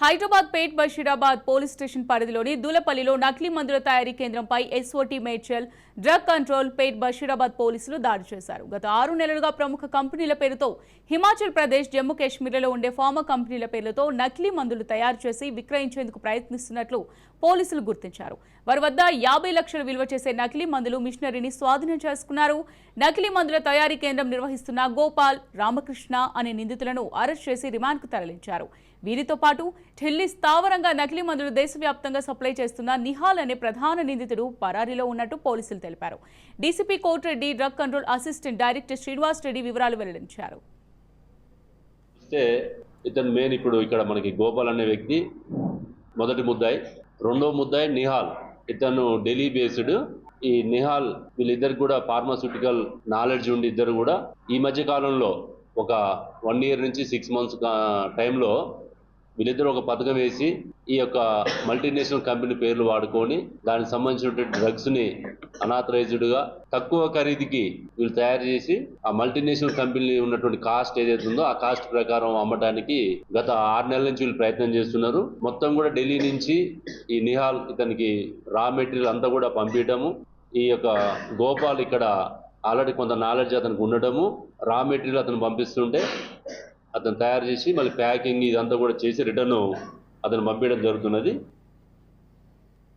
Hyderabad Pet Basheerabad police station పరిధిలోని దూలపల్లిలో నకిలీ మందుల తయారీ కేంద్రంపై SOT Medchal drug control Pet Basheerabad పోలీసులు దాడి చేశారు. గత ఆరు నెలలుగా ప్రముఖ కంపెనీల పేరుతో హిమాచల్ ప్రదేశ్ జమ్మూ కాశ్మీర్లో ఉండే ఫార్మా కంపెనీల పేర్లతో నకిలీ మందులు తయారు చేసి విక్రయించేందుకు ప్రయత్నిస్తున్నట్లు పోలీసులు గుర్తించారు. వారి వద్ద యాభై లక్షలు విలువ చేసే నకిలీ మందులు మిషనరీని స్వాధీనం చేసుకున్నారు. నకిలీ మందుల తయారీ కేంద్రం నిర్వహిస్తున్న గోపాల్ రామకృష్ణ అనే నిందితులను అరెస్ట్ చేసి రిమాండ్కు తరలించారు. వీరితో పాటు ఢిల్లీ స్థావరంగా నకిలీ మందులు దేశవ్యాప్తంగా సప్లై చేస్తున్న నిహాల్ అనే ప్రధాన నిందితుడు పరారీలో ఉన్నట్టు పోలీసులు తెలిపారు. DCP Kotireddy drug control assistant director Srinivas Reddy వివరాలు వెల్లడించారు. ఇతను మెయిన్ ఇప్పుడు ఇక్కడ మనకి గోపాల్ అనే వ్యక్తి మొదటి ముద్దాయి. రెండో ముద్దాయి నిహాల్. ఇతను ఢిల్లీ బేస్డ్. ఈ నిహాల్ వీళ్ళిద్దరు కూడా ఫార్మాస్యూటికల్ నాలెడ్జ్ ఉండి ఇద్దరు కూడా ఈ మధ్య కాలంలో ఒక వన్ ఇయర్ నుంచి సిక్స్ మంత్స్ టైంలో వీళ్ళిద్దరు ఒక పథకం వేసి ఈ యొక్క మల్టీనేషనల్ కంపెనీ పేర్లు వాడుకొని దానికి సంబంధించినటువంటి డ్రగ్స్ని అనాథరైజ్డ్గా తక్కువ ఖరీదుకి వీళ్ళు తయారు చేసి ఆ మల్టీనేషనల్ కంపెనీ ఉన్నటువంటి కాస్ట్ ఏదైతే ఉందో ఆ కాస్ట్ ప్రకారం అమ్మడానికి గత ఆరు నెలల నుంచి వీళ్ళు ప్రయత్నం చేస్తున్నారు. మొత్తం కూడా ఢిల్లీ నుంచి ఈ నిహాల్ ఇతనికి రా మెటీరియల్ అంతా కూడా పంపించడము ఈ యొక్క గోపాల్ ఇక్కడ ఆల్రెడీ కొంత నాలెడ్జ్ అతనికి ఉండటము రా మెటీరియల్ అతను పంపిస్తుంటే అతను తయారు చేసి మళ్ళీ ప్యాకింగ్ ఇదంతా కూడా చేసి రిటర్న్ అతను పంపించడం జరుగుతున్నది.